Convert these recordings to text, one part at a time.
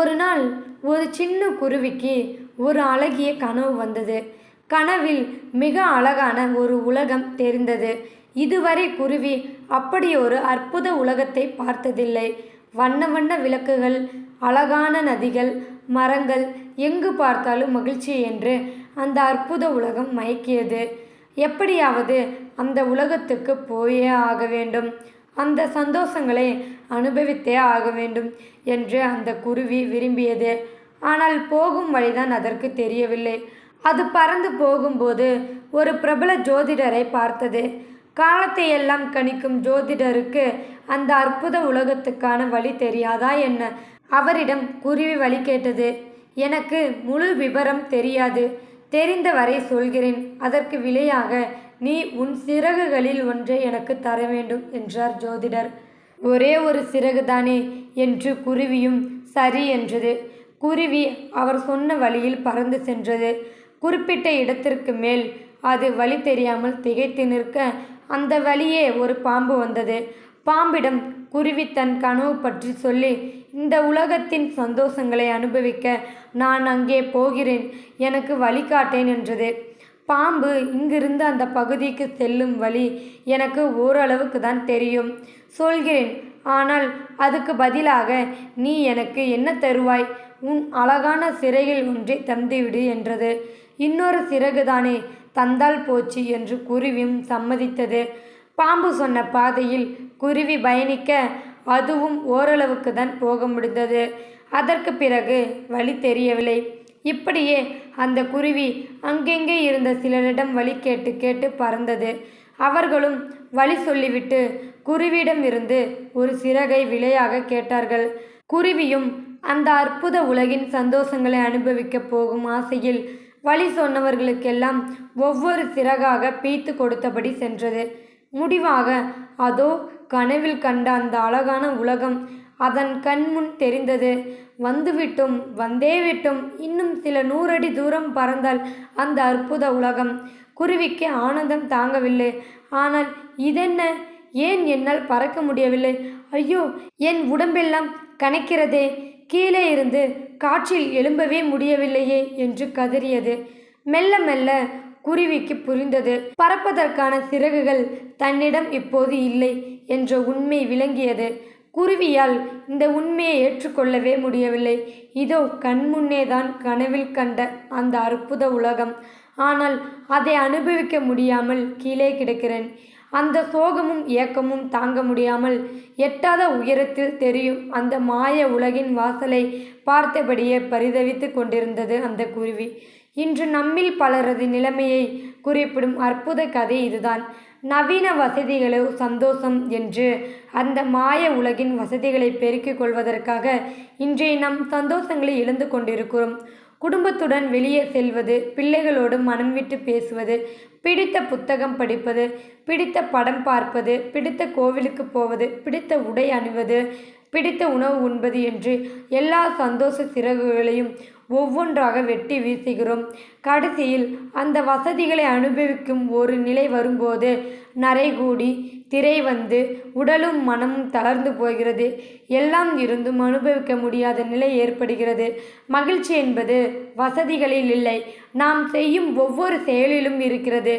ஒரு நாள் ஒரு சின்ன குருவிக்கு ஒரு அழகிய கனவு வந்தது. கனவில் மிக அழகான ஒரு உலகம் தெரிந்தது. இதுவரை குருவி அப்படி ஒரு அற்புத உலகத்தை பார்த்ததில்லை. வண்ண வண்ண விளக்குகள் அழகான நதிகள் மரங்கள் எங்கு பார்த்தாலும் மகிழ்ச்சி என்று அந்த அற்புத உலகம் மயக்கியது. எப்படியாவது அந்த உலகத்துக்கு போயே ஆக வேண்டும். அந்த சந்தோஷங்களை அனுபவித்தே ஆக வேண்டும் என்று அந்த குருவி விரும்பியது. ஆனால் போகும் வழிதான் அதற்கு தெரியவில்லை. அது பறந்து போகும்போது ஒரு பிரபல ஜோதிடரை பார்த்தது. காலத்தை எல்லாம் கணிக்கும் ஜோதிடருக்கு அந்த அற்புத உலகத்துக்கான வழி தெரியாதா என்ன? அவரிடம் குருவி வழி கேட்டது எனக்கு முழு விபரம் தெரியாது. தெரிந்தவரை சொல்கிறேன். அதற்கு விலையாக நீ உன் சிறகுகளில் ஒன்றை எனக்கு தர வேண்டும் என்றார் ஜோதிடர். ஒரே ஒரு சிறகுதானே என்று குருவியும் சரி என்றது. குருவி அவர் சொன்ன வழியில் பறந்து சென்றது. குறிப்பிட்ட இடத்திற்கு மேல் அது வழி தெரியாமல் திகைத்து நிற்க அந்த வழியே ஒரு பாம்பு வந்தது. பாம்பிடம் குருவி தன் கனவு பற்றி சொல்லி இந்த உலகத்தின் சந்தோஷங்களை அனுபவிக்க நான் அங்கே போகிறேன் எனக்கு வழிகாட்டேன் என்றது. பாம்பு இங்கிருந்து அந்த பகுதிக்கு செல்லும் வழி எனக்கு ஓரளவுக்கு தான் தெரியும். சொல்கிறேன். ஆனால் அதுக்கு பதிலாக நீ எனக்கு என்ன தருவாய்? உன் அழகான சிறையில் ஒன்றை தந்துவிடு என்றது. இன்னொரு சிறகுதானே தந்தால் போச்சு என்று குருவியும் சம்மதித்தது. பாம்பு சொன்ன பாதையில் குருவி பயணிக்க அதுவும் ஓரளவுக்கு தான் போக முடிந்தது. அதற்கு பிறகு வழி தெரியவில்லை. இப்படியே அந்த குருவி அங்கெங்கே இருந்த சிலரிடம் வழி கேட்டு கேட்டு பறந்தது. அவர்களும் வழி சொல்லிவிட்டு குருவியிடம் இருந்து ஒரு சிறகை விலையாக கேட்டார்கள். குருவியும் அந்த அற்புத உலகின் சந்தோஷங்களை அனுபவிக்கப் போகும் ஆசையில் வழி சொன்னவர்களுக்கெல்லாம் ஒவ்வொரு சிறகாக பீத்து கொடுத்தபடி சென்றது. முடிவாக அதோ கனவில் கண்ட அந்த அழகான உலகம் அதன் கண்முன் தெரிந்தது. வந்துவிட்டும் வந்தேவிட்டும் இன்னும் சில நூறடி தூரம் பறந்தால் அந்த அற்புத உலகம். குருவிக்கு ஆனந்தம் தாங்கவில்லை. ஆனால் இதென்ன? ஏன் என்னால் பறக்க முடியவில்லை? ஐயோ என் உடம்பெல்லாம் கனைக்கிறதே. கீழே இருந்து காற்றில் எழும்பவே முடியவில்லையே என்று கதறியது. மெல்ல மெல்ல குருவிக்கு புரிந்தது. பறப்பதற்கான சிறகுகள் தன்னிடம் இப்போது இல்லை என்ற உண்மை விளங்கியது. குருவியால் இந்த உண்மையை ஏற்றுக்கொள்ளவே முடியவில்லை. இதோ கண்முன்னே தான் கனவில் கண்ட அந்த அற்புத உலகம். ஆனால் அதை அனுபவிக்க முடியாமல் கீழே கிடக்கிறேன். அந்த சோகமும் ஏக்கமும் தாங்க முடியாமல் எட்டாத உயரத்தில் தெரியும் அந்த மாய உலகின் வாசலை பார்த்தபடியே பரிதவித்து கொண்டிருந்தது அந்த குருவி. இன்று நம்மில் பலரது நிலைமையை குறிப்பிடும் அற்புத கதை இதுதான். நவீன வசதிகளோ சந்தோஷம் என்று அந்த மாய உலகின் வசதிகளை பெருக்கிக் கொள்வதற்காக இன்றைய நம் சந்தோஷங்களை இழந்து கொண்டிருக்கிறோம். குடும்பத்துடன் வெளியே செல்வது பிள்ளைகளோடு மனம் விட்டு பேசுவது பிடித்த புத்தகம் படிப்பது பிடித்த படம் பார்ப்பது பிடித்த கோவிலுக்கு போவது பிடித்த உடை அணிவது பிடித்த உணவு உண்பது என்று எல்லா சந்தோஷ சிறகுகளையும் ஒவ்வொன்றாக வெட்டி வீசுகிறோம். கடைசியில் அந்த வசதிகளை அனுபவிக்கும் ஒரு நிலை வரும்போது நரைகூடி திரை வந்து உடலும் மனமும் தளர்ந்து போகிறது. எல்லாம் இருந்தும் அனுபவிக்க முடியாத நிலை ஏற்படுகிறது. மகிழ்ச்சி என்பது வசதிகளில் இல்லை. நாம் செய்யும் ஒவ்வொரு செயலிலும் இருக்கிறது.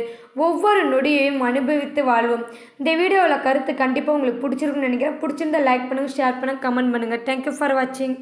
ஒவ்வொரு நொடியையும் அனுபவித்து வாழ்வோம். இந்த வீடியோவில் கருத்து கண்டிப்பாக உங்களுக்கு பிடிச்சிருக்குன்னு நினைக்கிறேன். பிடிச்சிருந்தா லைக் பண்ணுங்கள் ஷேர் பண்ணுங்கள் கமெண்ட் பண்ணுங்கள் தேங்க்யூ ஃபார் வாட்சிங்